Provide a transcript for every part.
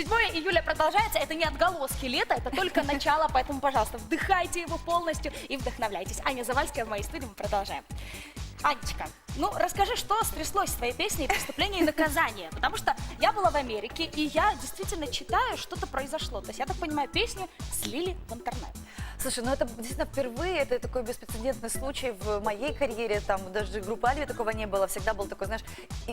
7 июля продолжается. Это не отголоски лета, это только начало, поэтому, пожалуйста, вдыхайте его полностью и вдохновляйтесь. Аня Завальская в моей студии, мы продолжаем. Анечка, ну расскажи, что стряслось с твоей песней «Преступление и наказание», потому что я была в Америке, и я действительно читаю, что-то произошло. То есть, я так понимаю, песню слили в интернет. Слушай, ну это действительно впервые, это такой беспрецедентный случай в моей карьере, там даже группы Альви такого не было, всегда был такой, знаешь,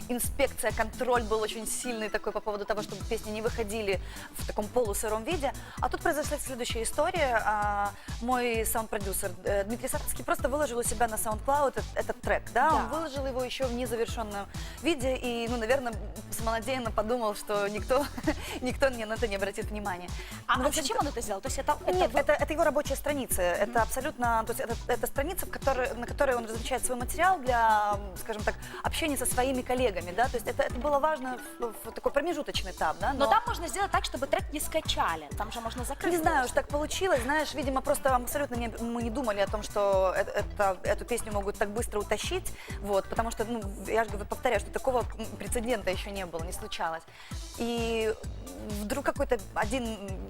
инспекция, контроль был очень сильный такой по поводу того, чтобы песни не выходили в таком полусыром виде. А тут произошла следующая история. А, Мой саунд-продюсер э, Дмитрий Сатовский просто выложил у себя на SoundCloud этот, этот трек, да? Он Да. выложил его еще в незавершенном виде и, ну, наверное, самонадеянно подумал, что никто, никто мне на это не обратит внимания. А, Ну, а зачем он это сделал? То есть, это, это нет, это, это его рабочая страница. Это абсолютно, то есть это, это страница, в которой, на которой он размещает свой материал для, скажем так, общения со своими коллегами, да. То есть это, это было важно в, в такой промежуточный этап, да. Но там можно сделать так, чтобы трек не скачали. Там же можно закрыть. Не знаю, уж так получилось, знаешь, видимо, просто абсолютно не, мы не думали о том, что это, эту песню могут так быстро утащить, вот, потому что, ну, я же говорю, повторяю, что такого прецедента еще не было, не случалось. И вдруг какой-то один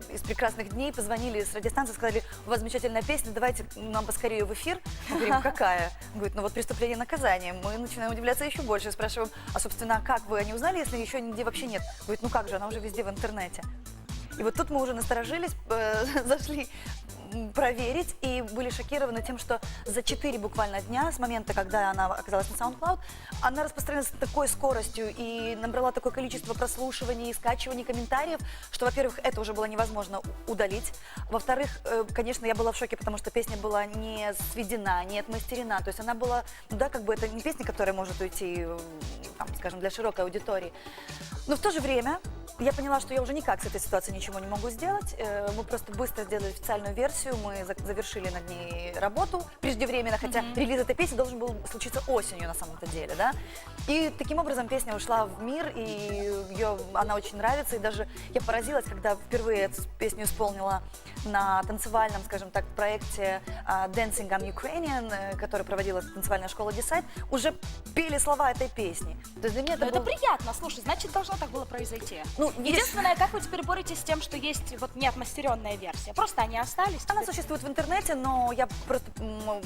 из прекрасных дней позвонили с радиостанции, сказали, у вас замечательная песня, давайте нам поскорее в эфир. Мы говорим, какая? Он говорит, ну вот преступление наказание. Мы начинаем удивляться еще больше, спрашиваем, а, собственно, а как вы не узнали, если еще нигде вообще нет? Говорит, ну как же, она уже везде в интернете. И вот тут мы уже насторожились, э, зашли проверить и были шокированы тем, что за 4 буквально дня с момента, когда она оказалась на SoundCloud, она распространилась с такой скоростью и набрала такое количество прослушиваний, скачиваний, комментариев, что, во-первых, это уже было невозможно удалить. Во-вторых, э, конечно, я была в шоке, потому что песня была не сведена, не отмастерена. То есть она была, ну да, как бы это не песня, которая может уйти, э, там, скажем, для широкой аудитории. Но в то же время я поняла, что я уже никак с этой ситуацией ничего не могу сделать. Э, Мы просто быстро сделали официальную версию, мы за- завершили над ней работу преждевременно, хотя релиз этой песни должен был случиться осенью на самом-то деле, да. И таким образом песня ушла в мир, и ее, она очень нравится, и даже я поразилась, когда впервые эту песню исполнила на танцевальном, скажем так, проекте а, Dancing I'm Ukrainian, э, который проводила танцевальная школа Decide, уже пели слова этой песни. То есть для меня это, Но это был- приятно, слушай, значит, должно так было произойти. Ну, видишь- Единственное, как вы теперь боретесь с тем, что есть вот неотмастеренная версия? Просто они остались. Она теперь- существует в интернете, но я просто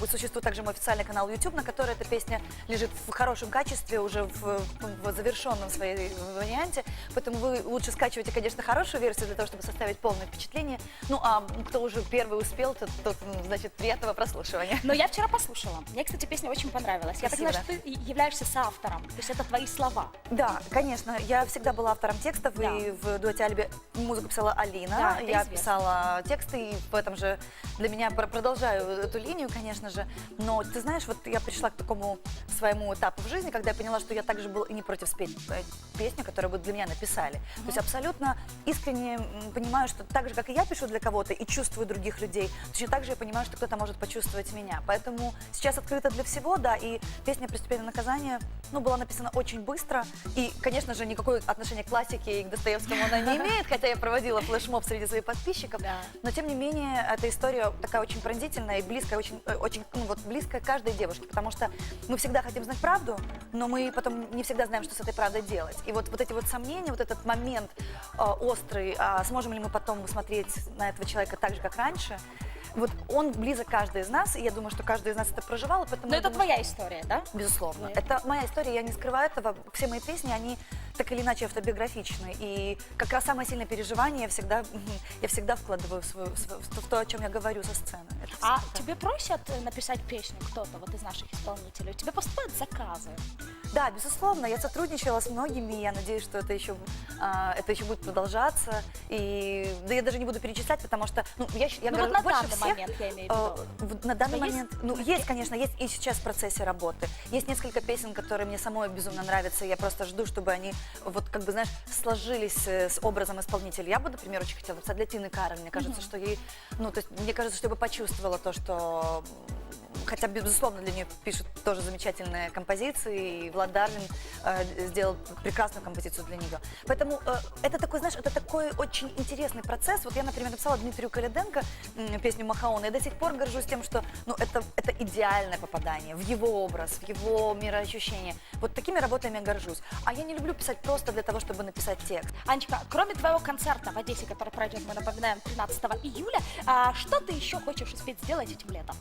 существует также мой официальный канал YouTube, на который эта песня лежит в хорошем качестве, уже в, в завершенном своей варианте. Поэтому вы лучше скачивайте, конечно, хорошую версию для того, чтобы составить полное впечатление. Ну а кто уже первый успел, тот, тот, значит, приятного прослушивания. Но я вчера послушала. Мне, кстати, песня очень понравилась. Я так Спасибо. знаю, что ты являешься соавтором. То есть это твои слова. Да, конечно. Я всегда была автором текстов, Да. и в дуэте Альби музыку писала Алина. Да, я писала тексты, и в этом же для меня пр- продолжаю эту линию, конечно же. Но ты знаешь, вот я пришла к такому своему этапу в жизни, когда я поняла, что я также был и не против спеть э, песню, которую бы для меня написали. То есть абсолютно искренне понимаю, что так же, как и я пишу для кого-то и чувствую других людей, точно так же я понимаю, что кто-то может почувствовать меня. Поэтому сейчас открыто для всего, да, и песня «Преступление и наказание» ну, была написана очень быстро, и, конечно же, никакое отношение к классике и к Достоевскому она не имеет, хотя я проводила флешмоб среди своих подписчиков, Да. но, тем не менее, эта история такая очень пронзительная и близкая, очень, э, очень ну, вот, близкая каждой девушке, потому что мы всегда хотим знать правду, но мы потом не всегда знаем, что с этой правдой делать. И вот, вот эти вот сомнения, вот этот момент э, острый, а сможем ли мы потом смотреть на этого человека так же, как раньше, вот он близок каждой из нас, и я думаю, что каждый из нас это проживал, поэтому... Но это думаю, твоя история, да? Безусловно. Нет. Это моя история, я не скрываю этого. Все мои песни, они так или иначе автобиографичны. И как раз самое сильное переживание я всегда, я всегда вкладываю в, свою- в то, о чем я говорю со сцены. Это А всегда. тебе просят э, написать песню кто-то вот из наших исполнителей? У тебя поступают заказы? Да, безусловно, я сотрудничала с многими, и я надеюсь, что это еще, а, это еще будет продолжаться. И да я даже не буду перечислять, потому что, ну, я, я ну говорю, вот на больше данный всех, момент я имею в Э, виду. На данный Но есть- момент, ну, есть, конечно, есть и сейчас в процессе работы. Есть несколько песен, которые мне самой безумно нравятся, и я просто жду, чтобы они, вот, как бы, знаешь, сложились э, с образом исполнителя. Я бы, например, очень хотела написать для Тины Кароль. Мне кажется, что ей, ну, то есть, мне кажется, чтобы почувствовала то, что хотя, безусловно, для нее пишут тоже замечательные композиции, и Влад Дарвин э, сделал прекрасную композицию для нее. Поэтому э, это такой, знаешь, это такой очень интересный процесс. Вот я, например, написала Дмитрию Каляденко м, песню Махаона, и до сих пор горжусь тем, что ну, это, это идеальное попадание в его образ, в его мироощущение. Вот такими работами я горжусь. А я не люблю писать просто для того, чтобы написать текст. Анечка, кроме твоего концерта в Одессе, который пройдет, мы напоминаем, 13 июля, а, что ты еще хочешь успеть сделать этим летом?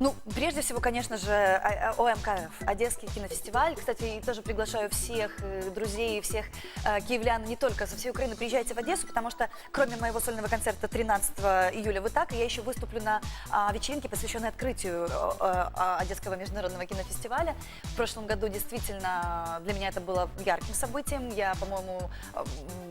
Ну, прежде всего, конечно же, а- а- ОМКФ, Одесский кинофестиваль. Кстати, и тоже приглашаю всех э, друзей, всех э, киевлян, не только со всей Украины, приезжайте в Одессу, потому что кроме моего сольного концерта 13 июля в Итаке, я еще выступлю на а, вечеринке, посвященной открытию э, э, Одесского международного кинофестиваля. В прошлом году действительно для меня это было ярким событием. Я, по-моему,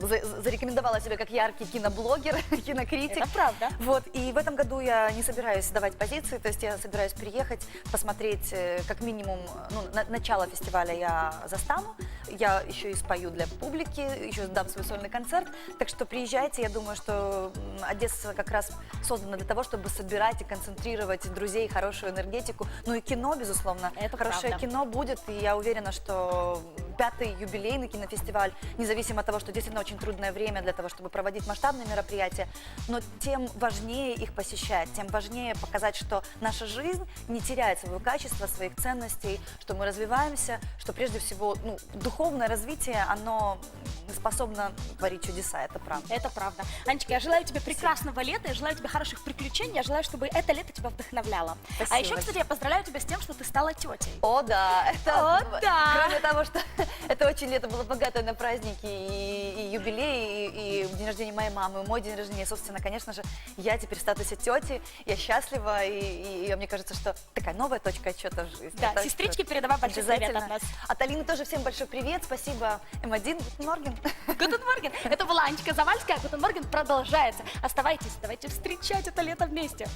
за- зарекомендовала себя как яркий киноблогер, кинокритик. Это правда. Вот, и в этом году я не собираюсь сдавать позиции, то есть я собираюсь приехать, посмотреть э, как минимум, ну, на- начало фестиваля я застану, я еще и спою для публики, еще дам свой сольный концерт, так что приезжайте, я думаю, что Одесса как раз создана для того, чтобы собирать и концентрировать друзей, хорошую энергетику, ну и кино, безусловно, Это хорошее правда. кино будет, и я уверена, что пятый юбилейный кинофестиваль, независимо от того, что действительно очень трудное время для того, чтобы проводить масштабные мероприятия, но тем важнее их посещать, тем важнее показать, что наша жизнь не теряет своего качества, своих ценностей, что мы развиваемся, что прежде всего ну, духовное развитие, оно способно творить чудеса, это правда. Это правда. Анечка, я желаю тебе прекрасного лета, я желаю тебе хороших приключений, я желаю, чтобы это лето тебя вдохновляло. Спасибо а еще, кстати, я поздравляю тебя с тем, что ты стала тетей. О, да, это, О, да. кроме того, что это очень лето было богатое на праздники и, и юбилей, и, и день рождения моей мамы, и мой день рождения, собственно, конечно же, я теперь в статусе тети, я счастлива, и, и- и мне кажется, что такая новая точка отчета в жизни. Да, Так сестрички, передавай большой привет от нас. От Алины тоже всем большой привет, спасибо, М1, Морген. Гутен Морген. Это была Анечка Завальская, а Гутен Морген продолжается. Оставайтесь, давайте встречать это лето вместе.